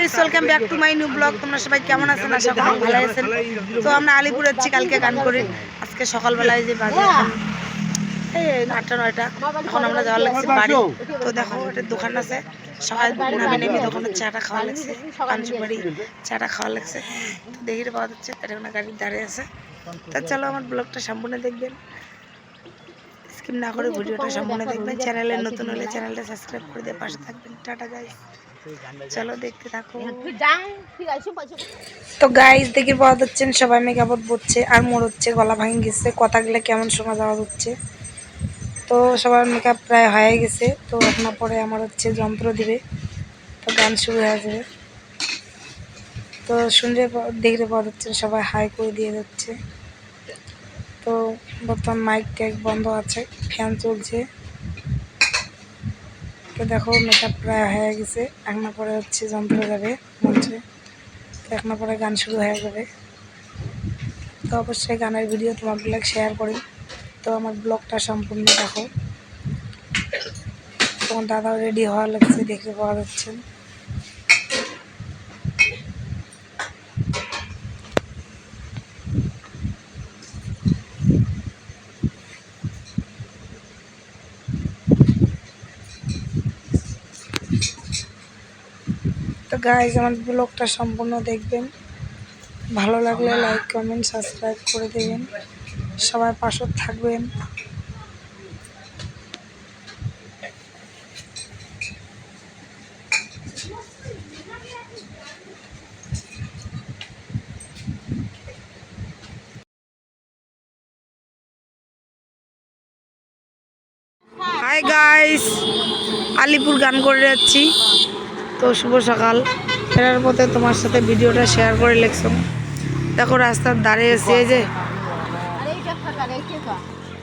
Guys welcome back to my new blog তোমরা সবাই কেমন আছেন? আশা করি ভালো আছেন। তো আমরা আলিপুর যাচ্ছি কালকে গান করে। আজকে সকালবেলায় যে বাজে এই আটটা নয়টা। এখন আমরা যাওয়ার লাগছে বাড়ি। তো দেখো একটা দোকান আছে। সকাল নামে নেমে দোকানের চাটা খাওয়া লাগছে। পাঞ্চুবাড়ি চাটা খাওয়া লাগছে। তো পাওয়া যাচ্ছে গাড়ির দাঁড়িয়ে আছে। তা চলো আমার ব্লগটা সম্পূর্ণ দেখবেন। স্কিপ না করে ভিডিওটা সম্পূর্ণ দেখবেন। চ্যানেলে নতুন হলে চ্যানেলটা সাবস্ক্রাইব করে দিয়ে পাশে থাকবেন। টাটা গাইস চলো দেখতে থাকো। তো গাইস দেখি পাওয়া যাচ্ছেন সবাই মেকআপ পড়ছে আর মোর হচ্ছে, গলা ভাঙে গেছে, কথাগুলো কেমন শোনা যাওয়া হচ্ছে। তো সবার মেকআপ প্রায় হয়ে গেছে, তো আপনার পরে আমার হচ্ছে যন্ত্র দিবে, তো গান শুরু হয়ে যাবে। তো শুনলে দেখলে পাওয়া যাচ্ছে সবাই হাই করে দিয়ে যাচ্ছে। তো বর্তমান মাইক ট্যাগ বন্ধ আছে ফ্যান চলছে। তো দেখো মেকআপ প্রায় হয়ে গেছে। এখন পরে হচ্ছে যন্ত্র যাবে মঞ্চে। তো এখন পরে গান শুরু হয়ে যাবে। তো অবশ্যই গানের ভিডিও তোমার ব্লগ শেয়ার করি। তো আমার ব্লগটা সম্পূর্ণ দেখো। তোমার দাদাও রেডি হওয়া লাগছে, দেখে পাওয়া যাচ্ছে। গাইজ আমার ব্লগটা সম্পূর্ণ দেখবেন। ভালো লাগলে লাইক কমেন্ট সাবস্ক্রাইব করে দেবেন। সবাই পাশে থাকবেন। হাই গাইস আলিপুর গান করে যাচ্ছি। তো শুভ সকাল। ফেরার পথে তোমার সাথে ভিডিওটা শেয়ার করে লেখছো দেখো রাস্তার ধারে এসে যে,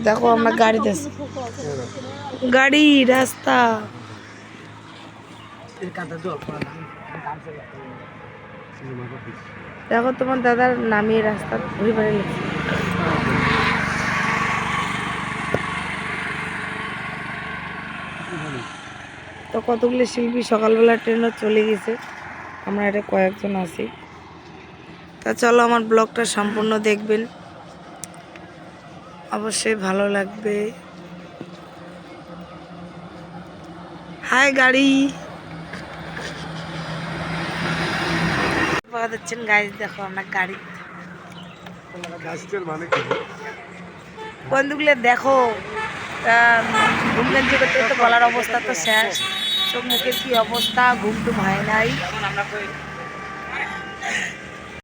দেখো আমরা গাড়িতে। গাড়ি, রাস্তা। দেখো তোমার দাদার নামিয়ে রাস্তা ঘুরে বেড়ে লেগেছে তো কতগুলো শিল্পী সকালবেলা ট্রেনও চলে গেছে। আমরা এটা কয়েকজন আছি। তা চলো আমার ব্লগটা সম্পূর্ণ দেখবেন। অবশ্যই ভালো লাগবে। হাই গাড়ি। পাওয়া যাচ্ছেন গাড়ি দেখো আমরা গাড়ি। বন্ধুগুলো দেখো। চোখে তো গলার অবস্থা তো শেষ। চোখ মুখের কী অবস্থা? ঘুম টুম হয় নাই। এখন আমরা